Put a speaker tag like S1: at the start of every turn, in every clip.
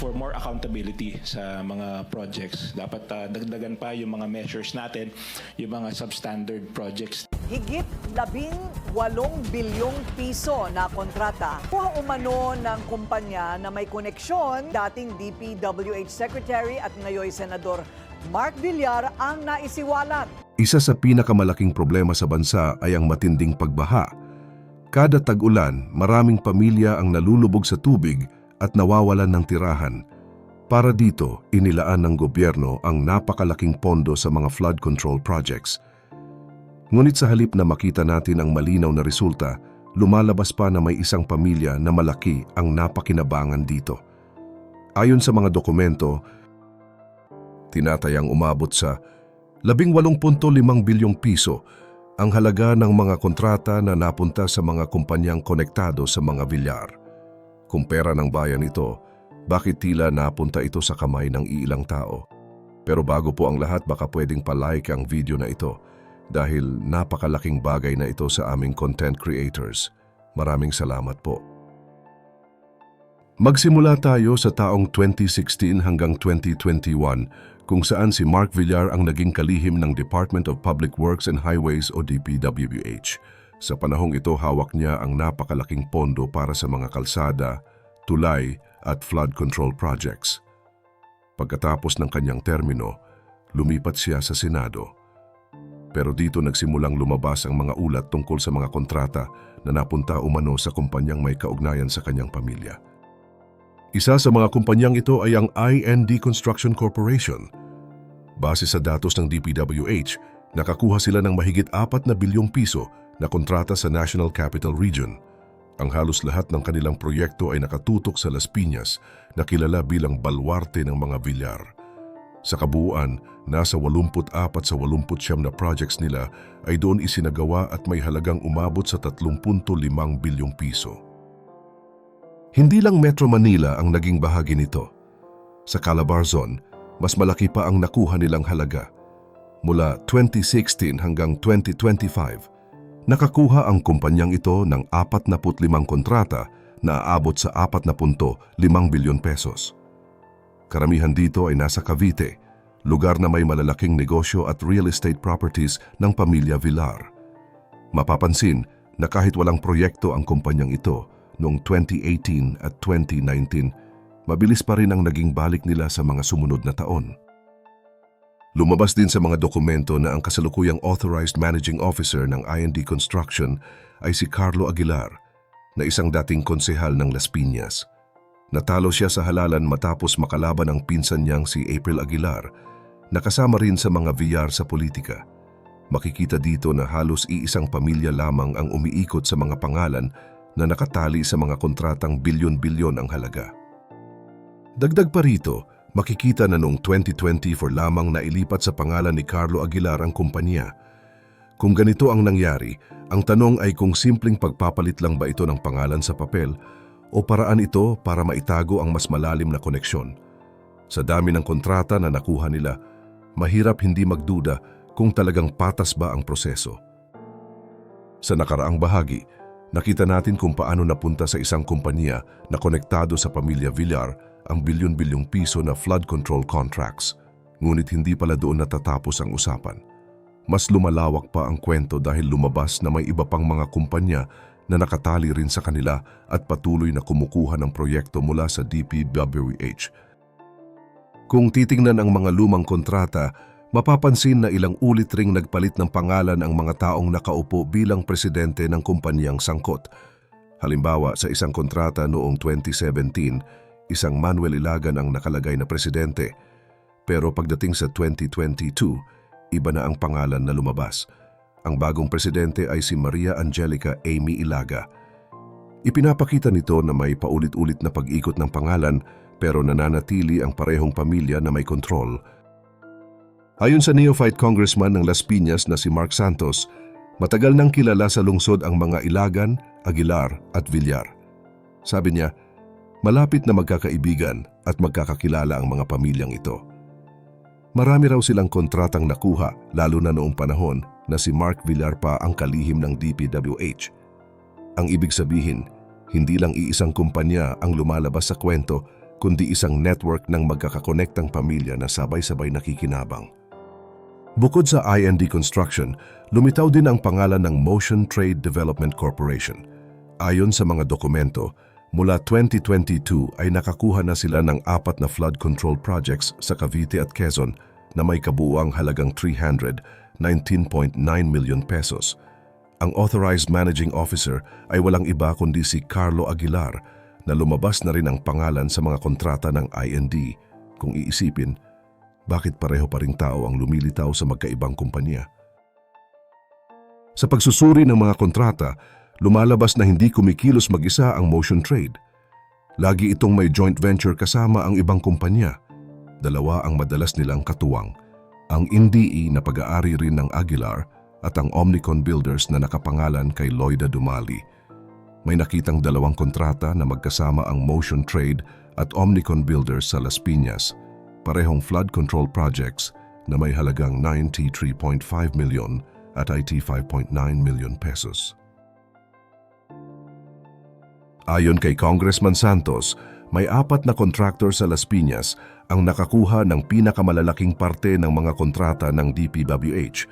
S1: for more accountability sa mga projects. Dapat ah, dagdagan pa yung mga measures natin, yung mga substandard projects
S2: Higit labing walong bilyong piso na kontrata. Kuha umano ng kumpanya na may koneksyon, dating DPWH Secretary at ngayon Senador Mark Villar ang naisiwalat.
S3: Isa sa pinakamalaking problema sa bansa ay ang matinding pagbaha. Kada tag-ulan, maraming pamilya ang nalulubog sa tubig at nawawalan ng tirahan. Para dito, inilaan ng gobyerno ang napakalaking pondo sa mga flood control projects. Ngunit sa halip na makita natin ang malinaw na resulta, lumalabas pa na may isang pamilya na malaki ang napakinabangan dito. Ayon sa mga dokumento, tinatayang umabot sa 18.5 bilyong piso ang halaga ng mga kontrata na napunta sa mga kumpanyang konektado sa mga bilyar. Kung pera ng bayan ito, bakit tila napunta ito sa kamay ng iilang tao? Pero bago po ang lahat baka pwedeng palike ang video na ito dahil napakalaking bagay na ito sa aming content creators. Maraming salamat po. Magsimula tayo sa taong 2016 hanggang 2021 kung saan si Mark Villar ang naging kalihim ng Department of Public Works and Highways o DPWH. Sa panahong ito, hawak niya ang napakalaking pondo para sa mga kalsada, tulay at flood control projects. Pagkatapos ng kanyang termino, lumipat siya sa Senado. Pero dito nagsimulang lumabas ang mga ulat tungkol sa mga kontrata na napunta umano sa kumpanyang may kaugnayan sa kanyang pamilya. Isa sa mga kumpanyang ito ay ang IND Construction Corporation. Base sa datos ng DPWH, nakakuha sila ng mahigit 4 na bilyong piso na kontrata sa National Capital Region. Ang halos lahat ng kanilang proyekto ay nakatutok sa Las Piñas na kilala bilang balwarte ng mga bilyar. Sa kabuuan, nasa 84 sa 89 na projects nila ay doon isinagawa at may halagang umabot sa 30.5 bilyong piso. Hindi lang Metro Manila ang naging bahagi nito. Sa Calabarzon, mas malaki pa ang nakuha nilang halaga. Mula 2016 hanggang 2025, nakakuha ang kumpanyang ito ng 45 kontrata na aabot sa 40.5 bilyon pesos. Karamihan dito ay nasa Cavite, lugar na may malalaking negosyo at real estate properties ng pamilya Villar. Mapapansin na kahit walang proyekto ang kumpanyang ito, noong 2018 at 2019, mabilis pa rin ang naging balik nila sa mga sumunod na taon. Lumabas din sa mga dokumento na ang kasalukuyang authorized managing officer ng IND Construction ay si Carlo Aguilar, na isang dating konsehal ng Las Piñas. Natalo siya sa halalan matapos makalaban ang pinsan niyang si April Aguilar, na kasama rin sa mga VR sa politika. Makikita dito na halos iisang pamilya lamang ang umiikot sa mga pangalan na nakatali sa mga kontratang bilyon-bilyon ang halaga. Dagdag pa rito, makikita na noong 2024 lamang na ilipat sa pangalan ni Carlo Aguilar ang kumpanya. Kung ganito ang nangyari, ang tanong ay kung simpleng pagpapalit lang ba ito ng pangalan sa papel o paraan ito para maitago ang mas malalim na koneksyon. Sa dami ng kontrata na nakuha nila, mahirap hindi magduda kung talagang patas ba ang proseso. Sa nakaraang bahagi, Nakita natin kung paano napunta sa isang kumpanya na konektado sa pamilya Villar ang bilyon-bilyong piso na flood control contracts. Ngunit hindi pala doon natatapos ang usapan. Mas lumalawak pa ang kwento dahil lumabas na may iba pang mga kumpanya na nakatali rin sa kanila at patuloy na kumukuha ng proyekto mula sa DPWH. Kung titingnan ang mga lumang kontrata, Mapapansin na ilang ulit ring nagpalit ng pangalan ang mga taong nakaupo bilang presidente ng kumpanyang sangkot. Halimbawa, sa isang kontrata noong 2017, isang Manuel Ilagan ang nakalagay na presidente. Pero pagdating sa 2022, iba na ang pangalan na lumabas. Ang bagong presidente ay si Maria Angelica Amy Ilaga. Ipinapakita nito na may paulit-ulit na pag-ikot ng pangalan pero nananatili ang parehong pamilya na may kontrol Ayon sa neophyte congressman ng Las Piñas na si Mark Santos, matagal nang kilala sa lungsod ang mga Ilagan, Aguilar at Villar. Sabi niya, malapit na magkakaibigan at magkakakilala ang mga pamilyang ito. Marami raw silang kontratang nakuha lalo na noong panahon na si Mark Villar pa ang kalihim ng DPWH. Ang ibig sabihin, hindi lang iisang kumpanya ang lumalabas sa kwento kundi isang network ng magkakakonektang pamilya na sabay-sabay nakikinabang. Bukod sa IND Construction, lumitaw din ang pangalan ng Motion Trade Development Corporation. Ayon sa mga dokumento, mula 2022 ay nakakuha na sila ng apat na flood control projects sa Cavite at Quezon na may kabuuang halagang 319.9 million pesos. Ang authorized managing officer ay walang iba kundi si Carlo Aguilar na lumabas na rin ang pangalan sa mga kontrata ng IND. Kung iisipin, bakit pareho pa ring tao ang lumilitaw sa magkaibang kumpanya? Sa pagsusuri ng mga kontrata, lumalabas na hindi kumikilos mag-isa ang motion trade. Lagi itong may joint venture kasama ang ibang kumpanya. Dalawa ang madalas nilang katuwang. Ang NDE na pag-aari rin ng Aguilar at ang Omnicon Builders na nakapangalan kay Lloyda Dumali. May nakitang dalawang kontrata na magkasama ang Motion Trade at Omnicon Builders sa Las Piñas, parehong flood control projects na may halagang 93.5 million at IT 5.9 million pesos. Ayon kay Congressman Santos, may apat na contractor sa Las Piñas ang nakakuha ng pinakamalalaking parte ng mga kontrata ng DPWH.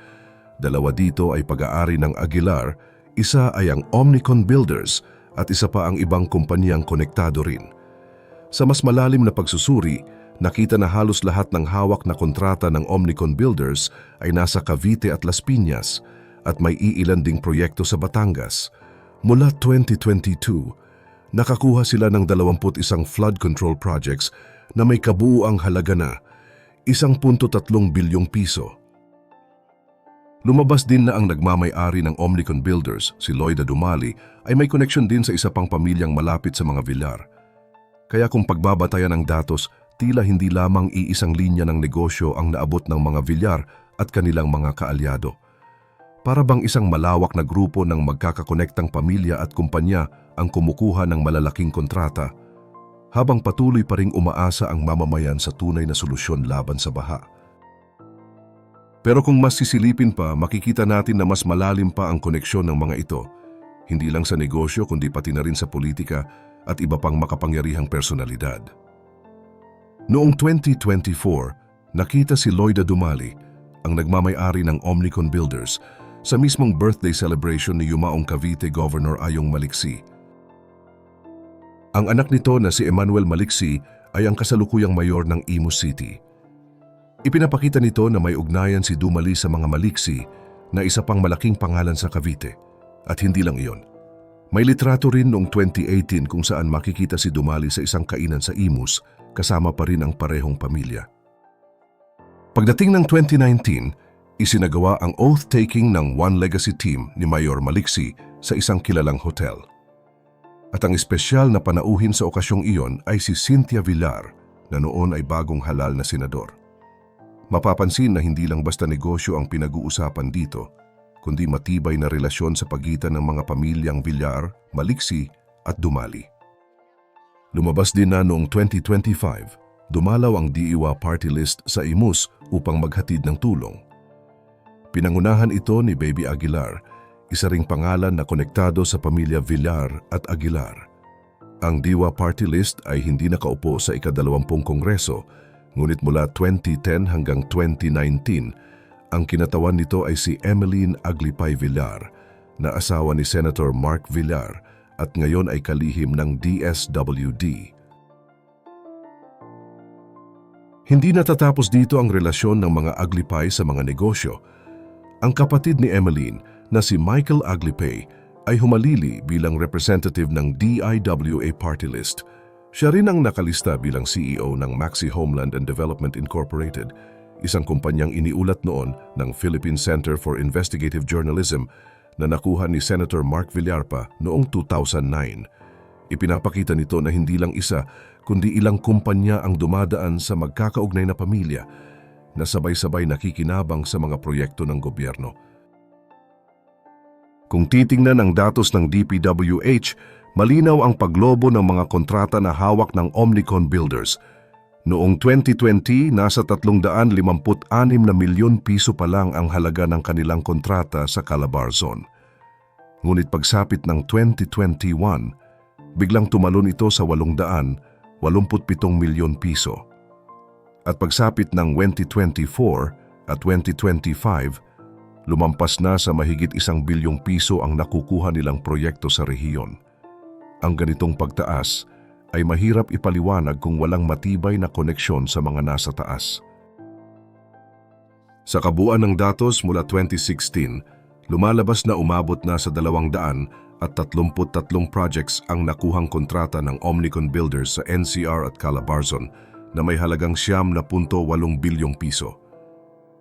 S3: Dalawa dito ay pag-aari ng Aguilar, isa ay ang Omnicon Builders at isa pa ang ibang kumpanyang konektado rin. Sa mas malalim na pagsusuri, nakita na halos lahat ng hawak na kontrata ng Omnicon Builders ay nasa Cavite at Las Piñas at may iilan ding proyekto sa Batangas. Mula 2022, nakakuha sila ng 21 flood control projects na may kabuuang halaga na 1.3 bilyong piso. Lumabas din na ang nagmamay-ari ng Omnicon Builders, si Lloyda Dumali, ay may connection din sa isa pang pamilyang malapit sa mga Villar. Kaya kung pagbabatayan ng datos, tila hindi lamang iisang linya ng negosyo ang naabot ng mga Villar at kanilang mga kaalyado. Para bang isang malawak na grupo ng magkakakonektang pamilya at kumpanya ang kumukuha ng malalaking kontrata, habang patuloy pa ring umaasa ang mamamayan sa tunay na solusyon laban sa baha. Pero kung mas sisilipin pa, makikita natin na mas malalim pa ang koneksyon ng mga ito, hindi lang sa negosyo kundi pati na rin sa politika at iba pang makapangyarihang personalidad. Noong 2024, nakita si Lloyda Dumali, ang nagmamay-ari ng Omnicon Builders, sa mismong birthday celebration ni Yumaong Cavite Governor Ayong Maliksi. Ang anak nito na si Emmanuel Maliksi ay ang kasalukuyang mayor ng Imus City. Ipinapakita nito na may ugnayan si Dumali sa mga Maliksi na isa pang malaking pangalan sa Cavite. At hindi lang iyon. May litrato rin noong 2018 kung saan makikita si Dumali sa isang kainan sa Imus kasama pa rin ang parehong pamilya. Pagdating ng 2019, isinagawa ang oath-taking ng One Legacy Team ni Mayor Maliksi sa isang kilalang hotel. At ang espesyal na panauhin sa okasyong iyon ay si Cynthia Villar na noon ay bagong halal na senador. Mapapansin na hindi lang basta negosyo ang pinag-uusapan dito, kundi matibay na relasyon sa pagitan ng mga pamilyang Villar, Maliksi at Dumali. Lumabas din na noong 2025, dumalaw ang DIWA party list sa Imus upang maghatid ng tulong. Pinangunahan ito ni Baby Aguilar, isa ring pangalan na konektado sa pamilya Villar at Aguilar. Ang DIWA party list ay hindi nakaupo sa ikadalawampung kongreso, ngunit mula 2010 hanggang 2019, ang kinatawan nito ay si Emeline Aglipay Villar, na asawa ni Senator Mark Villar at ngayon ay kalihim ng DSWD. Hindi natatapos dito ang relasyon ng mga Aglipay sa mga negosyo. Ang kapatid ni Emeline na si Michael Aglipay ay humalili bilang representative ng DIWA party list. Siya rin ang nakalista bilang CEO ng Maxi Homeland and Development Incorporated, isang kumpanyang iniulat noon ng Philippine Center for Investigative Journalism na nakuha ni Senator Mark Villarpa noong 2009. Ipinapakita nito na hindi lang isa kundi ilang kumpanya ang dumadaan sa magkakaugnay na pamilya na sabay-sabay nakikinabang sa mga proyekto ng gobyerno. Kung titingnan ang datos ng DPWH, malinaw ang paglobo ng mga kontrata na hawak ng Omnicon Builders. Noong 2020, nasa 356 na milyon piso pa lang ang halaga ng kanilang kontrata sa Calabar Zone. Ngunit pagsapit ng 2021, biglang tumalon ito sa 800 87 milyon piso. At pagsapit ng 2024 at 2025, lumampas na sa mahigit isang bilyong piso ang nakukuha nilang proyekto sa rehiyon. Ang ganitong pagtaas ay mahirap ipaliwanag kung walang matibay na koneksyon sa mga nasa taas. Sa kabuuan ng datos mula 2016, lumalabas na umabot na sa 200 at 33 projects ang nakuhang kontrata ng Omnicon Builders sa NCR at Calabarzon na may halagang siyam na punto walong bilyong piso.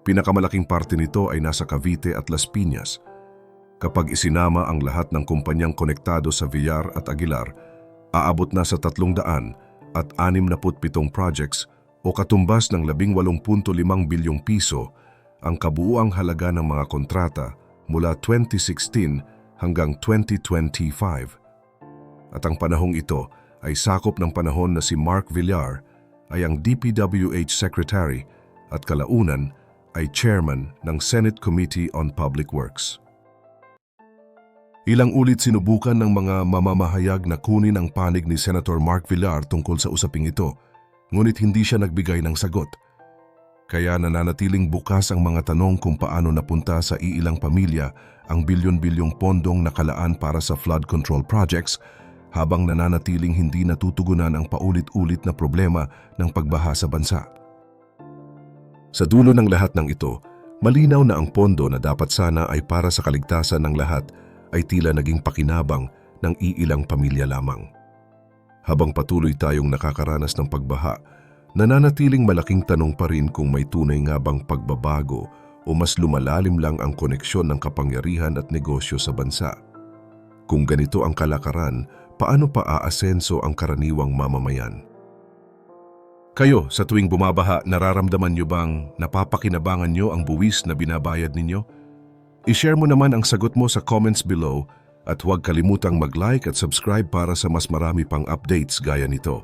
S3: Pinakamalaking parte nito ay nasa Cavite at Las Piñas. Kapag isinama ang lahat ng kumpanyang konektado sa Villar at Aguilar, aabot na sa 300 at 67 projects o katumbas ng 18.5 bilyong piso ang kabuuang halaga ng mga kontrata mula 2016 hanggang 2025. At ang panahong ito ay sakop ng panahon na si Mark Villar ay ang DPWH Secretary at kalaunan ay Chairman ng Senate Committee on Public Works. Ilang ulit sinubukan ng mga mamamahayag na kunin ang panig ni Senator Mark Villar tungkol sa usaping ito, ngunit hindi siya nagbigay ng sagot. Kaya nananatiling bukas ang mga tanong kung paano napunta sa iilang pamilya ang bilyon-bilyong pondong nakalaan para sa flood control projects habang nananatiling hindi natutugunan ang paulit-ulit na problema ng pagbaha sa bansa. Sa dulo ng lahat ng ito, malinaw na ang pondo na dapat sana ay para sa kaligtasan ng lahat ay tila naging pakinabang ng iilang pamilya lamang. Habang patuloy tayong nakakaranas ng pagbaha, nananatiling malaking tanong pa rin kung may tunay nga bang pagbabago o mas lumalalim lang ang koneksyon ng kapangyarihan at negosyo sa bansa. Kung ganito ang kalakaran, paano pa aasenso ang karaniwang mamamayan? Kayo, sa tuwing bumabaha, nararamdaman nyo bang napapakinabangan nyo ang buwis na binabayad ninyo? I-share mo naman ang sagot mo sa comments below at huwag kalimutang mag-like at subscribe para sa mas marami pang updates gaya nito.